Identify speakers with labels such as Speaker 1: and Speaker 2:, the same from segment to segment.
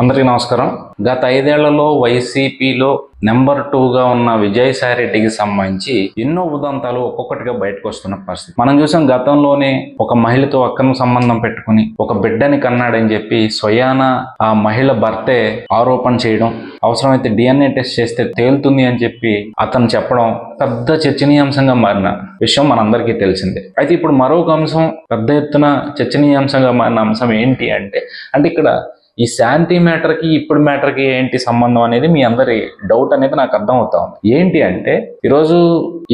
Speaker 1: అందరికీ నమస్కారం. గత ఐదేళ్ళలో వైసీపీలో నెంబర్ టూగా ఉన్న విజయసాయి రెడ్డికి సంబంధించి ఎన్నో ఉదంతాలు ఒక్కొక్కటిగా బయటకు వస్తున్న పరిస్థితి. మనం చూసాం గతంలోనే ఒక మహిళతో అక్రమ సంబంధం పెట్టుకుని ఒక బిడ్డని కన్నాడని చెప్పి స్వయాన ఆ మహిళ భర్తే ఆరోపణ చేయడం అవసరమైతే డిఎన్ఏ టెస్ట్ చేస్తే తేలుతుంది అని చెప్పి అతను చెప్పడం పెద్ద చర్చనీయాంశంగా మారిన విషయం మనందరికీ తెలిసిందే. అయితే ఇప్పుడు మరొక అంశం పెద్ద ఎత్తున చర్చనీయాంశంగా మారిన అంశం ఏంటి అంటే అంటే ఇక్కడ ఈ శాంతి మ్యాటర్కి ఇప్పుడు మ్యాటర్కి ఏంటి సంబంధం అనేది మీ అందరి డౌట్ అనేది నాకు అర్థం అవుతా ఉంది. ఏంటి అంటే ఈరోజు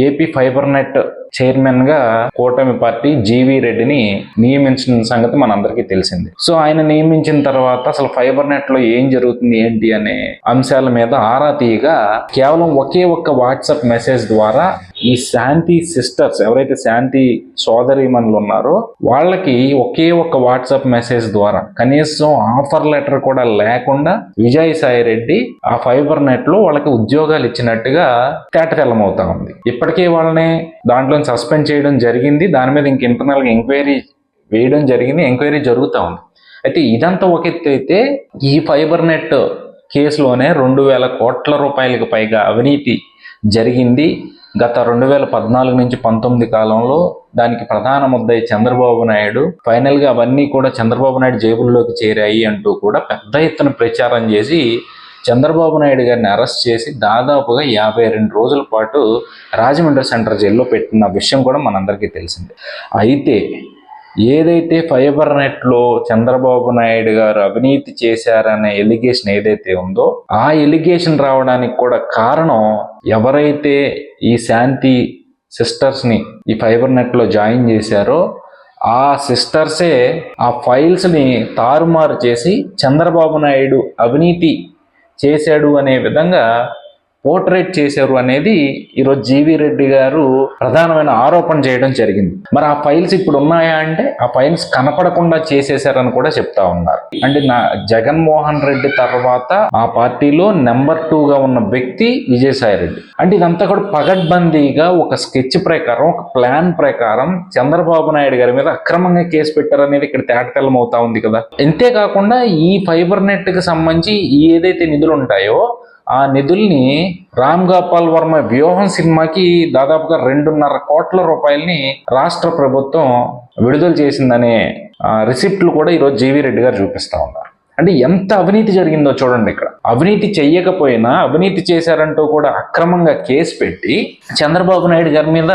Speaker 1: ఏపీ ఫైబర్ నెట్ చైర్మన్గా కూటమి పార్టీ జీవి రెడ్డిని నియమించిన సంగతి మనందరికీ తెలిసింది. సో ఆయన నియమించిన తర్వాత అసలు ఫైబర్ నెట్లో ఏం జరుగుతుంది ఏంటి అనే అంశాల మీద ఆరా తీయగా కేవలం ఒకే ఒక్క వాట్సాప్ మెసేజ్ ద్వారా ఈ శాంతి సిస్టర్స్ ఎవరైతే శాంతి సోదరిమణులు ఉన్నారో వాళ్ళకి ఒకే ఒక్క వాట్సాప్ మెసేజ్ ద్వారా కనీసం ఆఫర్ లెటర్ కూడా లేకుండా విజయసాయి రెడ్డి ఆ ఫైబర్ నెట్లో వాళ్ళకి ఉద్యోగాలు ఇచ్చినట్టుగా తేటతెల్లమవుతా ఉంది. ఇప్పటికే వాళ్ళని దాంట్లో సస్పెండ్ చేయడం జరిగింది. దాని మీద ఇంక ఇంటర్నల్గా ఎంక్వైరీ వేయడం జరిగింది. ఎంక్వైరీ జరుగుతూ ఉంది. అయితే ఇదంతా ఒక ఎత్తు అయితే ఈ ఫైబర్ నెట్ కేసులోనే రెండు వేల కోట్ల రూపాయలకు పైగా అవినీతి జరిగింది. గత రెండు వేల పద్నాలుగు నుంచి పంతొమ్మిది కాలంలో దానికి ప్రధాన ముద్దయి చంద్రబాబు నాయుడు. ఫైనల్గా అవన్నీ కూడా చంద్రబాబు నాయుడు జేబుల్లోకి చేరాయి అంటూ కూడా పెద్ద ఎత్తున ప్రచారం చేసి చంద్రబాబు నాయుడు గారిని అరెస్ట్ చేసి దాదాపుగా యాభై రెండు రోజుల పాటు రాజమండ్రి సెంటర్ జైల్లో పెట్టిన విషయం కూడా మనందరికీ తెలిసిందే. అయితే ఏదైతే ఫైబర్ నెట్లో చంద్రబాబు నాయుడు గారు అవినీతి చేశారనే ఎలిగేషన్ ఏదైతే ఉందో ఆ ఎలిగేషన్ రావడానికి కూడా కారణం ఎవరైతే ఈ శాంతి సిస్టర్స్ని ఈ ఫైబర్ నెట్లో జాయిన్ చేశారో ఆ సిస్టర్సే ఆ ఫైల్స్ని తారుమారు చేసి చంద్రబాబు నాయుడు అవినీతి చేశాడు అనే విధంగా పోర్ట్రేట్ చేశారు అనేది ఈరోజు జీవి రెడ్డి గారు ప్రధానమైన ఆరోపణ చేయడం జరిగింది. మరి ఆ ఫైల్స్ ఇప్పుడు ఉన్నాయా అంటే ఆ ఫైల్స్ కనపడకుండా చేసేశారని కూడా చెప్తా ఉన్నారు. అంటే నా జగన్మోహన్ రెడ్డి తర్వాత ఆ పార్టీలో నెంబర్గా ఉన్న వ్యక్తి విజయసాయి రెడ్డి. అంటే ఇదంతా కూడా పగడ్బందీగా ఒక స్కెచ్ ప్రకారం ఒక ప్లాన్ ప్రకారం చంద్రబాబు నాయుడు గారి మీద అక్రమంగా కేసు పెట్టారనేది ఇక్కడ తేటతెల్లం అవుతా ఉంది కదా. అంతేకాకుండా ఈ ఫైబర్ నెట్కి సంబంధించి ఏదైతే నిధులు ఉంటాయో ఆ నిధుల్ని రామ్ గోపాల్ వర్మ వ్యూహం సినిమాకి దాదాపుగా రెండున్నర కోట్ల రూపాయలని రాష్ట్ర ప్రభుత్వం విడుదల చేసిందనే రిసిప్ట్లు కూడా ఈరోజు జీవీ రెడ్డి గారు చూపిస్తా ఉన్నారు. అంటే ఎంత అవినీతి జరిగిందో చూడండి ఇక్కడ. అవినీతి చెయ్యకపోయినా అవినీతి చేశారంటూ కూడా అక్రమంగా కేసు పెట్టి చంద్రబాబు నాయుడు గారి మీద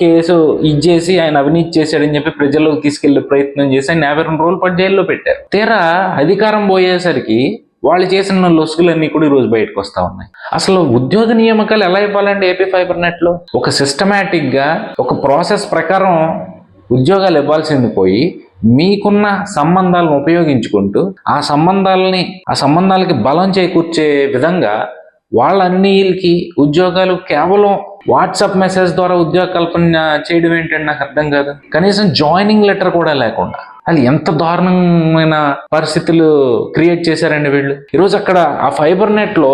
Speaker 1: కేసు ఇచ్చేసి ఆయన అవినీతి చేశాడని చెప్పి ప్రజల్లోకి తీసుకెళ్ళే ప్రయత్నం చేసి ఆయన యాభై రెండు రోజులు పాటు జైల్లో పెట్టారు. తీరా అధికారం పోయేసరికి వాళ్ళు చేసిన లొసుగులన్నీ కూడా ఈరోజు బయటకు వస్తూ ఉన్నాయి. అసలు ఉద్యోగ నియామకాలు ఎలా ఇవ్వాలండి ఏపీ ఫైబర్ నెట్లో ఒక సిస్టమేటిక్గా ఒక ప్రాసెస్ ప్రకారం ఉద్యోగాలు ఇవ్వాల్సింది పోయి మీకున్న సంబంధాలను ఉపయోగించుకుంటూ ఆ సంబంధాలని ఆ సంబంధాలకి బలం చేకూర్చే విధంగా వాళ్ళన్నిలకి ఉద్యోగాలు కేవలం వాట్సాప్ మెసేజ్ ద్వారా ఉద్యోగ కల్పన చేయడం ఏంటంటే నాకు అర్థం కాదు. కనీసం జాయినింగ్ లెటర్ కూడా లేకుండా. అది ఎంత దారుణమైన పరిస్థితులు క్రియేట్ చేశారండి వీళ్ళు. ఈరోజు అక్కడ ఆ ఫైబర్ నెట్లో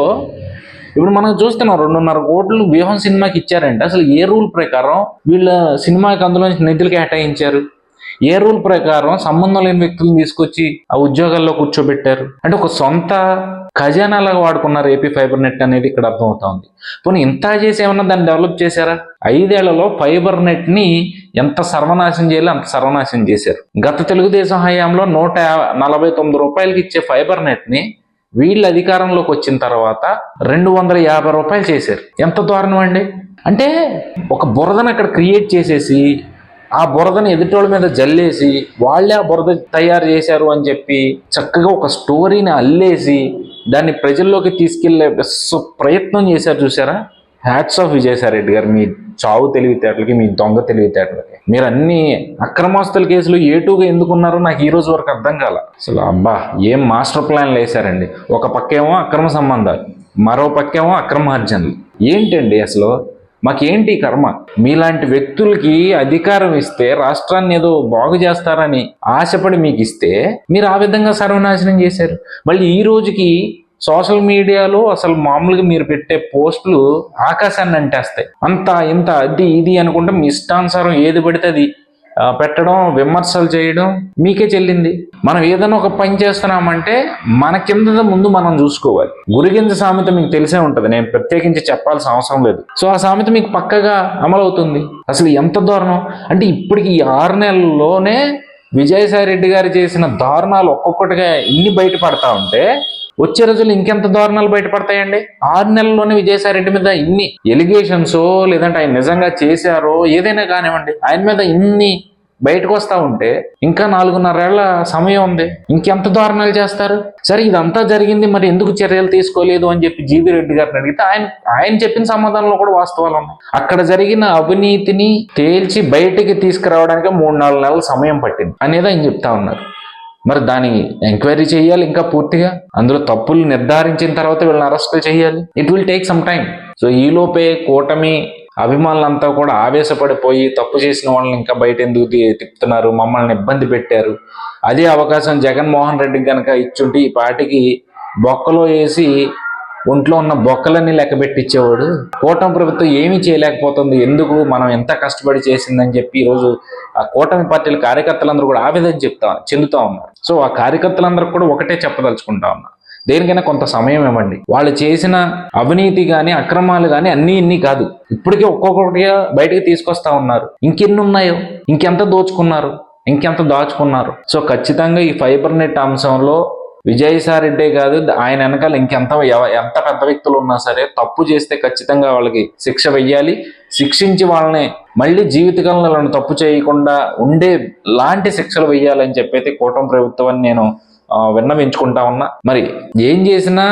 Speaker 1: ఇప్పుడు మనం చూస్తున్నాం రెండున్నర కోట్లు వ్యూహం సినిమాకి ఇచ్చారంటే అసలు ఏ రూల్ ప్రకారం వీళ్ళ సినిమాకి అందులో నుంచి నిధులు కేటాయించారు? ఏ రూల్ ప్రకారం సంబంధం లేని వ్యక్తులను తీసుకొచ్చి ఆ ఉద్యోగాల్లో కూర్చోబెట్టారు? అంటే ఒక సొంత ఖజానాలాగా వాడుకున్నారు ఏపీ ఫైబర్ నెట్ అనేది ఇక్కడ అర్థమవుతా ఉంది పోనీ ఇంత చేసి ఏమన్నా దాన్ని డెవలప్ చేశారా? ఐదేళ్ళలో ఫైబర్ నెట్ని ఎంత సర్వనాశం చేయాలో అంత సర్వనాశం చేశారు. గత తెలుగుదేశం హయాంలో నూట నలభై తొమ్మిది రూపాయలకి ఇచ్చే ఫైబర్ నెట్ని వీళ్ళు అధికారంలోకి వచ్చిన తర్వాత రెండు వందల యాభై రూపాయలు చేశారు. ఎంత దారుణం అండి? అంటే ఒక బురదను అక్కడ క్రియేట్ చేసేసి ఆ బురదను ఎదుటోళ్ళ మీద జల్లేసి వాళ్ళే ఆ బురద తయారు చేశారు అని చెప్పి చక్కగా ఒక స్టోరీని అల్లేసి దాన్ని ప్రజల్లోకి తీసుకెళ్ళే ప్రయత్నం చేశారు చూసారా? హ్యాట్స్ ఆఫ్ విజయసాయిరెడ్డి గారు. మీ చావు తెలివితేటలకి మీ దొంగ తెలివితేటలకి. మీరు అన్ని అక్రమాస్తుల కేసులు ఏటుగా ఎందుకున్నారో నాకు ఈ రోజు వరకు అర్థం కాల. అసలు అబ్బా ఏం మాస్టర్ ప్లాన్లు వేశారండి ఒక పక్కేమో అక్రమ సంబంధాలు మరో పక్కేమో అక్రమార్జనలు ఏంటండి అసలు? మాకేంటి కర్మ? మీలాంటి వ్యక్తులకి అధికారం ఇస్తే రాష్ట్రాన్ని ఏదో బాగు చేస్తారని ఆశపడి మీకు ఇస్తే మీరు ఆ విధంగా సర్వనాశనం చేశారు. మళ్ళీ ఈ రోజుకి సోషల్ మీడియాలో అసలు మామూలుగా మీరు పెట్టే పోస్టులు ఆకాశాన్ని అంటేస్తాయి. అంత ఇంత అది ఇది అనుకుంటే మీ ఇష్టానుసారం ఏది పడితే అది పెట్టడం విమర్శలు చేయడం మీకే చెల్లింది. మనం ఏదైనా ఒక పని చేస్తున్నామంటే మన కింద ముందు మనం చూసుకోవాలి. గురిగింజ సామెత మీకు తెలిసే ఉంటుంది. నేను ప్రత్యేకించి చెప్పాల్సిన అవసరం లేదు. సో ఆ సామెత మీకు పక్కగా అమలవుతుంది. అసలు ఎంత దారుణం? అంటే ఇప్పటికి ఈ ఆరు నెలల్లోనే విజయసాయి రెడ్డి గారు చేసిన దారుణాలు ఒక్కొక్కటిగా ఇన్ని బయటపడతా ఉంటే వచ్చే రోజులు ఇంకెంత దారుణాలు బయటపడతాయండి? ఆరు నెలల్లోనే విజయసాయిరెడ్డి మీద ఇన్ని ఎలిగేషన్స్ లేదంటే ఆయన నిజంగా చేశారో ఏదైనా కానివ్వండి ఆయన మీద ఇన్ని బయటకు వస్తా ఉంటే ఇంకా నాలుగున్నరేళ్ళ సమయం ఉంది. ఇంకెంత దారుణాలు చేస్తారు? సరే ఇదంతా జరిగింది మరి ఎందుకు చర్యలు తీసుకోలేదు అని చెప్పి జీవి రెడ్డి గారిని అడిగితే ఆయన ఆయన చెప్పిన సమాధానంలో కూడా వాస్తవాలు ఉన్నాయి. అక్కడ జరిగిన అవినీతిని తేల్చి బయటికి తీసుకురావడానికి మూడు నాలుగు నెలల సమయం పట్టింది. అనేది ఆయన చెప్తా ఉన్నారు. మరి దాని ఎంక్వైరీ చేయాలి ఇంకా పూర్తిగా? అందులో తప్పులు నిర్ధారించిన తర్వాత వీళ్ళని అరెస్ట్ చేయాలి? It will take some time so ఈలోపే కూటమి అభిమానులంతా కూడా ఆవేశపడిపోయి తప్పు చేసిన వాళ్ళని ఇంకా బయట ఎందుకు తిప్పుతున్నారు? మమ్మల్ని ఇబ్బంది పెట్టారు. అదే అవకాశం జగన్మోహన్ రెడ్డికి కనుక ఇచ్చుంటే ఈ పాటికి బొక్కలో వేసి ఒంట్లో ఉన్న బొక్కలన్నీ లెక్క పెట్టించేవాడు కూటమి ప్రభుత్వం ఏమీ చేయలేకపోతుంది. ఎందుకు? మనం ఎంత కష్టపడి చేసిందని చెప్పి ఈరోజు ఆ కూటమి పార్టీల కార్యకర్తలందరూ కూడా ఆవేదన చెప్తా చెందుతా ఉన్నారు. సో ఆ కార్యకర్తలందరూ కూడా ఒకటే చెప్పదలుచుకుంటా ఉన్నా. దేనికైనా కొంత సమయం ఇవ్వండి. వాళ్ళు చేసిన అవినీతి గాని అక్రమాలు గాని అన్ని ఇన్ని కాదు. ఇప్పటికే ఒక్కొక్కటిగా బయటకు తీసుకొస్తా ఉన్నారు. ఇంకెన్ని ఉన్నాయో? ఇంకెంత దోచుకున్నారు? ఇంకెంత దాచుకున్నారు? సో ఖచ్చితంగా ఈ ఫైబర్ నెట్ అంశంలో విజయసాయిరెడ్డే కాదు ఆయన వెనకాల ఇంకెంత ఎంత పెద్ద వ్యక్తులు ఉన్నా సరే తప్పు చేస్తే ఖచ్చితంగా వాళ్ళకి శిక్ష వెయ్యాలి. శిక్షించి వాళ్ళని మళ్ళీ జీవితకాలంలో తప్పు చేయకుండా ఉండే లాంటి శిక్షలు వెయ్యాలని చెప్పైతే కూటమి ప్రభుత్వాన్ని నేను విన్నవించుకుంటా ఉన్నా. మరి ఏం చేసినా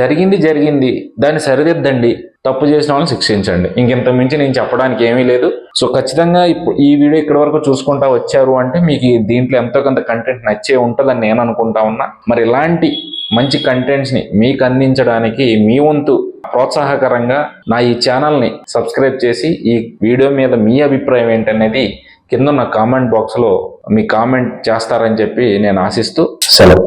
Speaker 1: జరిగింది జరిగింది దాన్ని సరిదిద్దండి. తప్పు చేసిన వాళ్ళని శిక్షించండి. ఇంకెంత మించి నేను చెప్పడానికి ఏమీ లేదు. సో ఖచ్చితంగా ఇప్పుడు ఈ వీడియో ఇక్కడ వరకు చూసుకుంటా వచ్చారు అంటే మీకు దీంట్లో ఎంతో కొంత కంటెంట్ నచ్చే ఉంటుందని నేను అనుకుంటా ఉన్నా. మరి ఇలాంటి మంచి కంటెంట్స్ని మీకు అందించడానికి మీ వంతు ప్రోత్సాహకరంగా నా ఈ ఛానల్ని సబ్స్క్రైబ్ చేసి ఈ వీడియో మీద మీ అభిప్రాయం ఏంటనేది కింద నా కామెంట్ బాక్స్లో మీ కామెంట్ చేస్తారని చెప్పి నేను ఆశిస్తూ సెలవు.